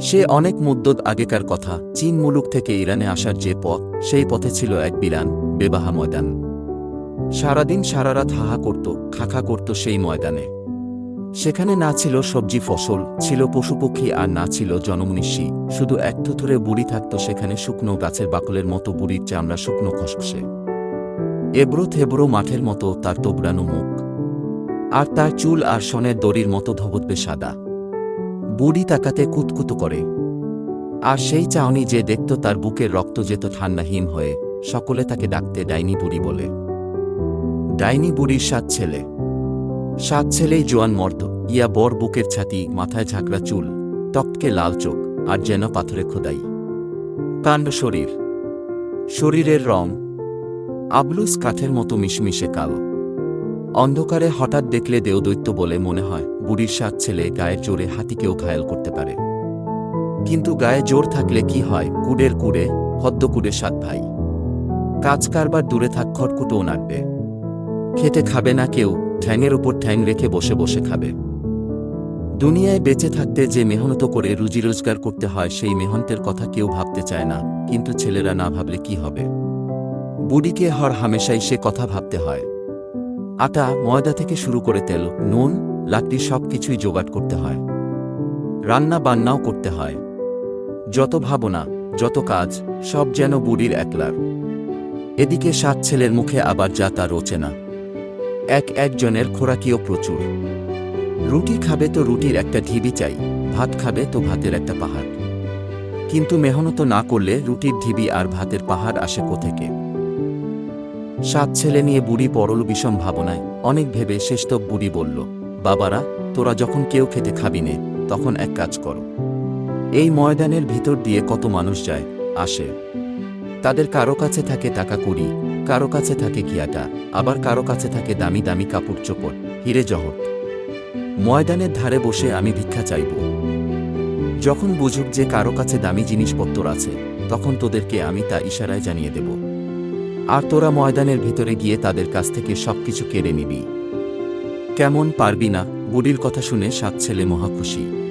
সে অনেক মুদ্দত আগেকার কথা। চীন মুলুক থেকে ইরানে আসার যে পথ, সেই পথে ছিল এক বিরান বেবাহা ময়দান। সারাদিন সারারাত হাহা করত, খাখা করত সেই ময়দানে। সেখানে না ছিল সবজি ফসল, ছিল পশুপক্ষী আর না ছিল জনমনিষী। শুধু এক থুথুরে বুড়ি থাকত সেখানে শুকনো গাছের বাকলের মতো বুড়ির চামড়া শুকনো খসখসে। এবড়ো থেবড়ো মাঠের মতো তার তোবড়ানো মুখ। আর তার চুল আর সনের দড়ির মতো ধবতবে সাদা। বুড়ি তাকাতে কুতকুতো করে। আর সেই চাউনি যে দেখত তার বুকের রক্ত যেত ঠান্ডা হিম হয়ে, সকলে তাকে ডাকতে ডাইনি বুড়ি বলে। ডাইনি বুড়ির সাত ছেলে। সাত ছেলেই জোয়ান মর্ত, ইয়া বর বুকের ছাতি, মাথায় ঝাঁকড়া চুল টকটকে লাল চোখ, আর যেন পাথরে খোদাই। কাণ্ড শরীর। শরীরের রং। আবলুস কাঠের মতো মিশমিশে কালো। অন্ধকারে হঠাৎ দেখলে দেওদৈত্য বলে মনে হয়, বুড়ির সাত ছেলে গায়ের জোরে হাতিকেও ঘায়াল করতে পারে। কিন্তু গায়ে জোর থাকলে কি হয়, কুডের কুড়ে হদ্দ কুড়ে সাত ভাই। কাজ কারবার দূরে থাক খটকুটোও নাড়বে। খেতে খাবে না কেউ ঠ্যাংয়ের উপর ঠ্যাং রেখে বসে বসে খাবে। দুনিয়ায় বেঁচে থাকতে যে মেহনত করে রুজি রোজগার করতে হয়, সেই মেহন্তের কথা কেউ ভাবতে চায় না, কিন্তু ছেলেরা না ভাবলে কি হবে? বুড়িকে হর হামেশাই সে কথা ভাবতে হয়। আটা ময়দা থেকে শুরু করে তেল, নুন, লাকড়ি সব কিছুই জোগাড় করতে হয়। রান্না বান্নাও করতে হয়। যত ভাবনা, যত কাজ, সব যেন বুড়ির একলার। এদিকে সাত ছেলের মুখে আবার যা তা রোচে না। এক একজনের খোরাকিও প্রচুর। রুটি খাবে তো রুটির একটা ঢিবি চাই, ভাত খাবে তো ভাতের একটা পাহাড়। কিন্তু মেহনত না করলে রুটির ঢিবি আর ভাতের পাহাড় আসে কোথেকে? সাত ছেলে নিয়ে বুড়ি পরল বিষম ভাবনায়। অনেক ভেবে শেষতক বুড়ি বলল, বাবারা, তোরা যখন কেউ খেতে খাবি নে, তখন এক কাজ করো। এই ময়দানের ভিতর দিয়ে কত মানুষ যায়, আসে। তাদের কারও কাছে থাকে টাকা কুড়ি, কারও কাছে থাকে কিয়াটা আবার কারও কাছে থাকে দামি দামি কাপড় চোপড়, হিরে জহর। ময়দানের ধারে বসে আমি ভিক্ষা চাইব। যখন বুঝুক যে কারও কাছে দামি জিনিসপত্র আছে, তখন তোদেরকে আমি তা ইশারায় জানিয়ে দেব। আর তোরা ময়দানের ভিতরে গিয়ে তাদের কাছ থেকে সবকিছু কেড়ে নিবি। কেমন পারবি না, বুড়ির কথা শুনে সাত ছেলে মহা খুশি